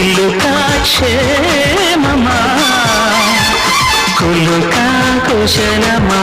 చిలుకా కులుకా కుశలమా.